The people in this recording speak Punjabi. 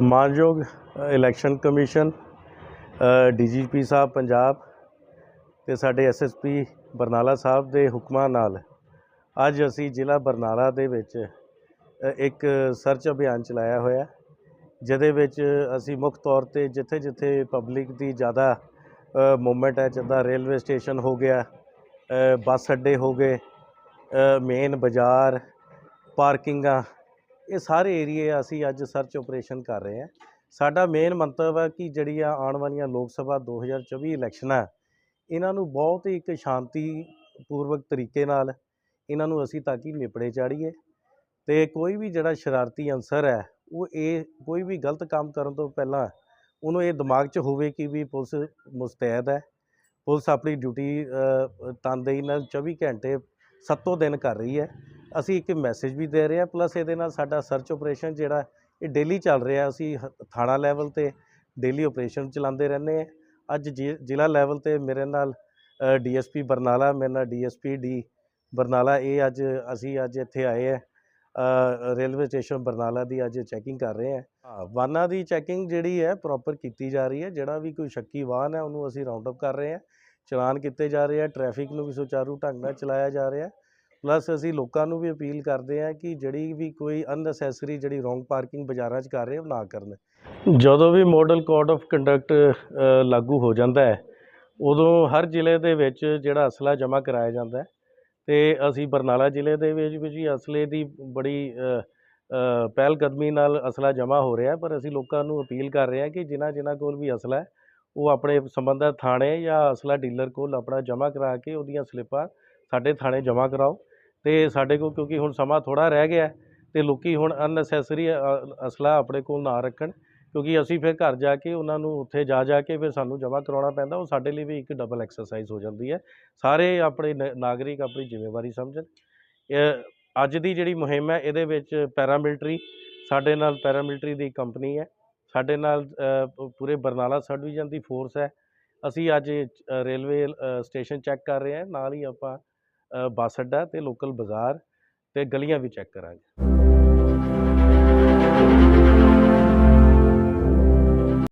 ਮਾਨਯੋਗ ਇਲੈਕਸ਼ਨ ਕਮਿਸ਼ਨ ਡੀਜੀਪੀ ਸਾਹਿਬ ਪੰਜਾਬ ਤੇ ਸਾਡੇ ਐਸਐਸਪੀ ਬਰਨਾਲਾ ਸਾਹਿਬ ਦੇ ਹੁਕਮਾਂ ਨਾਲ ਅੱਜ ਅਸੀਂ ਜ਼ਿਲ੍ਹਾ ਬਰਨਾਲਾ ਦੇ ਵਿੱਚ ਇੱਕ ਸਰਚ ਅਭਿਆਨ ਚਲਾਇਆ ਹੋਇਆ ਜਿਹਦੇ ਵਿੱਚ ਅਸੀਂ ਮੁੱਖ ਤੌਰ ਤੇ ਜਿੱਥੇ ਜਿੱਥੇ ਪਬਲਿਕ ਦੀ ਜ਼ਿਆਦਾ ਮੂਵਮੈਂਟ ਹੈ, ਜਿੱਦਾਂ ਰੇਲਵੇ ਸਟੇਸ਼ਨ ਹੋ ਗਿਆ ਬੱਸ ਅੱਡੇ ਹੋ ਗਏ ਮੇਨ ਬਾਜ਼ਾਰ, ਪਾਰਕਿੰਗਾਂ ਇਹ ਸਾਰੇ ਏਰੀਏ ਅਸੀਂ ਅੱਜ ਸਰਚ ਆਪਰੇਸ਼ਨ ਕਰ ਰਹੇ ਹਾਂ। ਸਾਡਾ ਮੇਨ ਮੰਤਵ ਹੈ ਕਿ ਜਿਹੜੀਆਂ ਆਉਣ ਵਾਲੀਆਂ ਲੋਕ ਸਭਾ 2024 ਇਲੈਕਸ਼ਨਾਂ ਇਹਨਾਂ ਨੂੰ ਬਹੁਤ ਹੀ ਇੱਕ ਸ਼ਾਂਤੀ ਪੂਰਵਕ ਤਰੀਕੇ ਨਾਲ ਇਹਨਾਂ ਨੂੰ ਅਸੀਂ ਤਾਂ ਕਿ ਨਿਪੜੇ ਚਾੜੀਏ। ਤੇ ਕੋਈ ਵੀ ਜਿਹੜਾ ਸ਼ਰਾਰਤੀ ਅਨਸਰ ਹੈ, ਉਹ ਇਹ ਕੋਈ ਵੀ ਗਲਤ ਕੰਮ ਕਰਨ ਤੋਂ ਪਹਿਲਾਂ ਉਹਨੂੰ ਇਹ ਦਿਮਾਗ 'ਚ ਹੋਵੇ ਕਿ ਵੀ ਪੁਲਿਸ ਮੁਸਤੈਦ ਹੈ, ਪੁਲਿਸ ਆਪਣੀ ਡਿਊਟੀ ਤਨਦੇਹੀ ਨਾਲ 24 ਘੰਟੇ ਸੱਤੋਂ ਦਿਨ ਕਰ ਰਹੀ ਹੈ। ਅਸੀਂ ਇੱਕ ਮੈਸੇਜ ਵੀ ਦੇ ਰਹੇ ਹਾਂ ਪਲੱਸ ਇਹਦੇ ਨਾਲ ਸਾਡਾ ਸਰਚ ਆਪਰੇਸ਼ਨ ਜਿਹੜਾ ਇਹ ਡੇਲੀ ਚੱਲ ਰਿਹਾ ਅਸੀਂ ਥਾਣਾ ਲੈਵਲ ਤੇ ਡੇਲੀ ਆਪਰੇਸ਼ਨ ਚਲਾਉਂਦੇ ਰਹਿੰਦੇ ਹਾਂ। ਅੱਜ ਜ਼ਿਲ੍ਹਾ ਲੈਵਲ ਤੇ ਮੇਰੇ ਨਾਲ ਡੀਐਸਪੀ ਬਰਨਾਲਾ ਮੇਰੇ ਨਾਲ ਡੀਐਸਪੀ ਡੀ ਬਰਨਾਲਾ ਇਹ ਅੱਜ ਅਸੀਂ ਅੱਜ ਇੱਥੇ ਆਏ ਹੈ। ਅ, ਰੇਲਵੇ ਸਟੇਸ਼ਨ ਬਰਨਾਲਾ ਦੀ ਅੱਜ ਚੈਕਿੰਗ ਕਰ ਰਹੇ ਹਾਂ। ਹਾਂ। ਵਾਹਨਾਂ ਦੀ ਚੈਕਿੰਗ ਜਿਹੜੀ ਹੈ ਪ੍ਰੋਪਰ ਕੀਤੀ ਜਾ ਰਹੀ ਹੈ ਜਿਹੜਾ ਵੀ ਕੋਈ ਸ਼ੱਕੀ ਵਾਹਨ ਹੈ ਉਹਨੂੰ ਅਸੀਂ ਰਾਉਂਡ ਅਪ ਕਰ ਰਹੇ ਹਾਂ। ਚਲਾਨ ਕੀਤੇ ਜਾ ਰਹੇ ਆ ਟ੍ਰੈਫਿਕ ਨੂੰ ਵੀ ਸੁਚਾਰੂ ਢੰਗ ਨਾਲ ਚਲਾਇਆ ਜਾ ਰਿਹਾ। ਪਲੱਸ ਅਸੀਂ ਲੋਕਾਂ ਨੂੰ ਵੀ ਅਪੀਲ ਕਰਦੇ ਹਾਂ ਕਿ ਜਿਹੜੀ ਵੀ ਕੋਈ ਅਨਨੈਸੈਸਰੀ ਜਿਹੜੀ ਰੋਂਗ ਪਾਰਕਿੰਗ ਬਾਜ਼ਾਰਾਂ 'ਚ ਕਰ ਰਹੇ ਉਹ ਨਾ ਕਰਨ। ਜਦੋਂ ਵੀ ਮਾਡਲ ਕੋਡ ਆਫ ਕੰਡਕਟ ਲਾਗੂ ਹੋ ਜਾਂਦਾ ਹੈ ਉਦੋਂ ਹਰ ਜ਼ਿਲ੍ਹੇ ਦੇ ਵਿੱਚ ਜਿਹੜਾ ਅਸਲਾ ਜਮ੍ਹਾਂ ਕਰਾਇਆ ਜਾਂਦਾ ਹੈ ਤੇ ਅਸੀਂ ਬਰਨਾਲਾ ਜ਼ਿਲ੍ਹੇ ਦੇ ਵਿੱਚ ਵੀ ਜੀ ਅਸਲੇ ਦੀ ਬੜੀ ਅ, ਪਹਿਲ ਕਦਮੀ ਨਾਲ ਅਸਲਾ ਜਮ੍ਹਾਂ ਹੋ ਰਿਹਾ ਪਰ ਅਸੀਂ ਲੋਕਾਂ ਨੂੰ ਅਪੀਲ ਕਰ ਰਹੇ ਹਾਂ ਕਿ ਜਿਨ੍ਹਾਂ ਜਿਨ੍ਹਾਂ ਕੋਲ ਵੀ ਅਸਲਾ ਹੈ ਉਹ ਆਪਣੇ ਸੰਬੰਧਿਤ ਥਾਣੇ ਜਾਂ ਅਸਲਾ ਡੀਲਰ ਕੋਲ ਆਪਣਾ ਜਮ੍ਹਾਂ ਕਰਾ ਕੇ ਉਹਦੀਆਂ ਸਲਿੱਪਾਂ ਸਾਡੇ ਥਾਣੇ ਜਮ੍ਹਾਂ ਕਰਾਓ। ਤੇ ਸਾਡੇ ਕੋਲ ਕਿਉਂਕਿ ਹੁਣ ਸਮਾਂ ਥੋੜਾ ਰਹਿ ਗਿਆ ਹੈ ਤੇ ਲੋਕੀ ਹੁਣ ਅਨਨੈਸੈਸਰੀ ਅਸਲਾ ਆਪਣੇ ਕੋਲ ਨਾ ਰੱਖਣ, ਕਿਉਂਕਿ ਅਸੀਂ ਫਿਰ ਘਰ ਜਾ ਕੇ ਉਹਨਾਂ ਨੂੰ ਉੱਥੇ ਜਾ ਜਾ ਕੇ ਫਿਰ ਸਾਨੂੰ ਜਮ੍ਹਾਂ ਕਰਾਉਣਾ ਪੈਂਦਾ, ਉਹ ਸਾਡੇ ਲਈ ਵੀ ਇੱਕ ਡਬਲ ਐਕਸਰਸਾਈਜ਼ ਹੋ ਜਾਂਦੀ ਹੈ। ਸਾਰੇ ਆਪਣੇ ਨ- ਨਾਗਰਿਕ ਆਪਣੀ ਜ਼ਿੰਮੇਵਾਰੀ ਸਮਝਣ। ਅੱਜ ਦੀ ਜਿਹੜੀ ਮੁਹਿੰਮ ਹੈ, ਇਹਦੇ ਵਿੱਚ ਪੈਰਾਮਿਲਟਰੀ ਸਾਡੇ ਨਾਲ ਪੈਰਾਮਿਲਟਰੀ ਦੀ ਕੰਪਨੀ ਹੈ, ਸਾਡੇ ਨਾਲ ਪੂਰੇ ਬਰਨਾਲਾ ਸਬ ਡਿਵੀਜ਼ਨ ਦੀ ਫੋਰਸ ਹੈ। ਅਸੀਂ ਅੱਜ ਰੇਲਵੇ ਸਟੇਸ਼ਨ ਚੈੱਕ ਕਰ ਰਹੇ ਹਾਂ, ਨਾਲ ਹੀ ਆਪਾਂ ਬੱਸ ਅੱਡਾ ਤੇ ਲੋਕਲ ਬਾਜ਼ਾਰ ਤੇ ਗਲੀਆਂ ਵੀ ਚੈੱਕ ਕਰਾਂਗੇ।